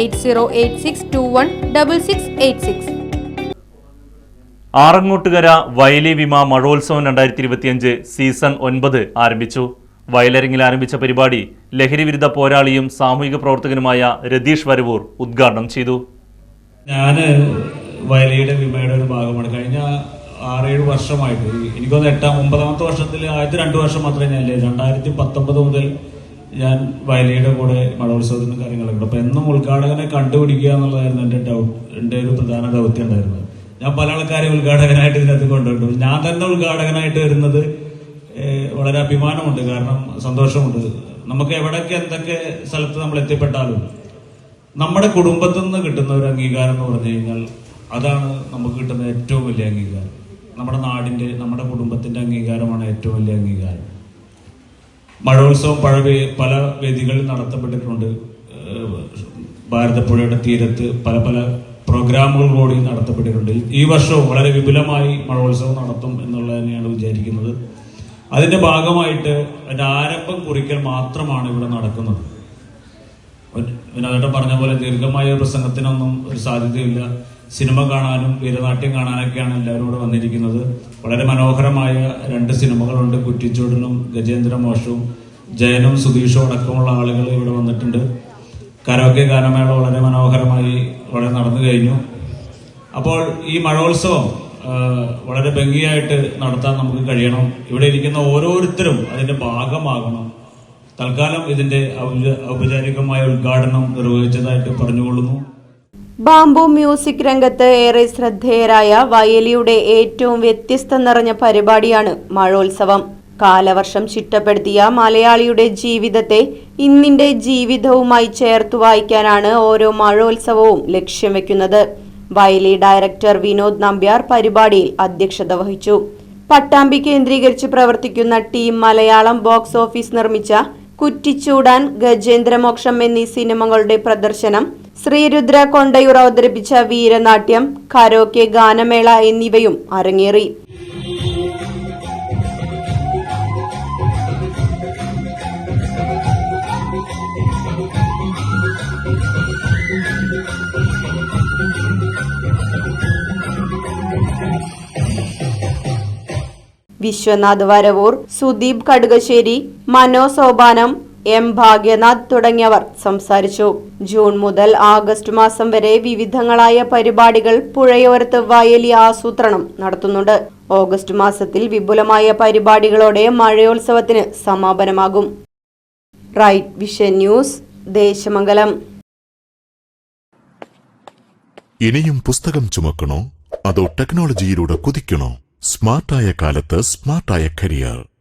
Eight zero eight six two one double six eight six. Arangottukara Vayali വിമ മഴോത്സവം രണ്ടായിരത്തി ഇരുപത്തിയഞ്ച് season ഒൻപത് ആരംഭിച്ചു. വയലരങ്ങിൽ ആരംഭിച്ച പരിപാടി ലഹരിവിരുദ്ധ പോരാളിയും സാമൂഹിക പ്രവർത്തകനുമായ രതീഷ് വരവൂർ ഉദ്ഘാടനം ചെയ്തു. ഞാൻ വയലിയുടെ വിമയുടെ ഒരു ഭാഗമാണ്. കഴിഞ്ഞ ആറേഴ് വർഷമായിട്ട് എനിക്കൊന്ന് എട്ടാം ഒമ്പതാമത്തെ വർഷത്തിൽ ആദ്യത്തെ രണ്ട് വർഷം മാത്രമേ ഞാൻ രണ്ടായിരത്തി പത്തൊമ്പത് മുതൽ ഞാൻ വയലിയുടെ കൂടെ മഴോത്സവത്തിനും കാര്യങ്ങളൊക്കെ. അപ്പൊ എന്നും ഉദ്ഘാടകനെ കണ്ടുപിടിക്കുക എന്നുള്ളതായിരുന്നു എന്റെ ഡൗട്ട് എന്റെ ഒരു പ്രധാന ദൗത്യം ഉണ്ടായിരുന്നത്. ഞാൻ പല ആൾക്കാരെ ഉദ്ഘാടകനായിട്ട് ഇതിനകത്ത് കൊണ്ടുവരുന്നു ഞാൻ തന്നെ ഉദ്ഘാടകനായിട്ട് വരുന്നത് വളരെ അഭിമാനമുണ്ട്. കാരണം സന്തോഷമുണ്ട്. നമുക്ക് എവിടെയൊക്കെ എന്തൊക്കെ സ്ഥലത്ത് നമ്മൾ എത്തിപ്പെട്ടാലും നമ്മുടെ കുടുംബത്തിൽ നിന്ന് കിട്ടുന്ന ഒരു അംഗീകാരം എന്ന് പറഞ്ഞു കഴിഞ്ഞാൽ അതാണ് നമുക്ക് കിട്ടുന്ന ഏറ്റവും വലിയ അംഗീകാരം. നമ്മുടെ നാടിന്റെ നമ്മുടെ കുടുംബത്തിന്റെ അംഗീകാരമാണ് ഏറ്റവും വലിയ അംഗീകാരം. മഴോത്സവം പല പല വേദികളിൽ നടത്തപ്പെട്ടിട്ടുണ്ട്. ഭാരതപ്പുഴയുടെ തീരത്ത് പല പല പ്രോഗ്രാമുകൾ കൂടി നടത്തപ്പെട്ടിട്ടുണ്ട്. ഈ വർഷവും വളരെ വിപുലമായി മഴോത്സവം നടത്തും എന്നുള്ളത് തന്നെയാണ് വിചാരിക്കുന്നത്. അതിന്റെ ഭാഗമായിട്ട് അതിന്റെ ആരംഭം കുറിക്കൽ മാത്രമാണ് ഇവിടെ നടക്കുന്നത്. വിനോദേട്ടൻ പറഞ്ഞ പോലെ ദീർഘമായ പ്രസംഗത്തിനൊന്നും ഒരു സാധ്യതയില്ല. സിനിമ കാണാനും വീരനാട്യം കാണാനൊക്കെയാണ് എല്ലാവരും ഇവിടെ വന്നിരിക്കുന്നത്. വളരെ മനോഹരമായ രണ്ട് സിനിമകളുണ്ട്. കുറ്റിച്ചൂടനും ഗജേന്ദ്ര മോഷവും ജയനും സുധീഷും അടക്കമുള്ള ആളുകൾ ഇവിടെ വന്നിട്ടുണ്ട്. കരോക്കെ ഗാനമേള വളരെ മനോഹരമായി വളരെ നടന്നു കഴിഞ്ഞു. അപ്പോൾ ഈ മഴോത്സവം വളരെ ഭംഗിയായിട്ട് നടത്താൻ നമുക്ക് കഴിയണം. ഇവിടെ ഇരിക്കുന്ന ഓരോരുത്തരും അതിന്റെ ഭാഗമാകണം. തൽക്കാലം ഇതിന്റെ ഔപചാ- ഔപചാരികമായ ഉദ്ഘാടനം നിർവഹിച്ചതായിട്ട് പറഞ്ഞുകൊള്ളുന്നു. ബാംബു മ്യൂസിക് രംഗത്ത് ഏറെ ശ്രദ്ധേയരായ വയലിയുടെ ഏറ്റവും വ്യത്യസ്തം നിറഞ്ഞ പരിപാടിയാണ് മഴോത്സവം. കാലവർഷം ചിട്ടപ്പെടുത്തിയ മലയാളിയുടെ ജീവിതത്തെ ഇന്നിന്റെ ജീവിതവുമായി ചേർത്തു വായിക്കാനാണ് ഓരോ മഴോത്സവവും ലക്ഷ്യം വെക്കുന്നത്. വയലി ഡയറക്ടർ വിനോദ് നമ്പ്യാർ പരിപാടിയിൽ അധ്യക്ഷത വഹിച്ചു. പട്ടാമ്പി കേന്ദ്രീകരിച്ച് പ്രവർത്തിക്കുന്ന ടീം മലയാളം ബോക്സ് ഓഫീസ് നിർമ്മിച്ച കുറ്റിച്ചൂടാൻ ഗജേന്ദ്രമോക്ഷം എന്നീ സിനിമകളുടെ പ്രദർശനം ശ്രീരുദ്ര കൊണ്ടയൂർ അവതരിപ്പിച്ച വീരനാട്യം കരോക്കെ ഗാനമേള എന്നിവയും അരങ്ങേറി. വിശ്വനാഥ് വരവൂർ സുദീപ് കടുകശ്ശേരി മനോ സോപാനം എം ഭാഗ്യനാഥ് തുടങ്ങിയവർ സംസാരിച്ചു. ജൂൺ മുതൽ ആഗസ്റ്റ് മാസം വരെ വിവിധങ്ങളായ പരിപാടികൾ പുഴയോരത്ത് വയലി ആസൂത്രണം നടത്തുന്നുണ്ട്. ഓഗസ്റ്റ് മാസത്തിൽ വിപുലമായ പരിപാടികളോടെ മഴയോത്സവത്തിന് സമാപനമാകും. Right vision news Desamangalam. ഇനിയും പുസ്തകം ചുമക്കണോ? അതോ ടെക്നോളജിയിലൂടെ കുതിക്കണോ? സ്മാർട്ടായ കാലത്ത് സ്മാർട്ടായ കരിയർ.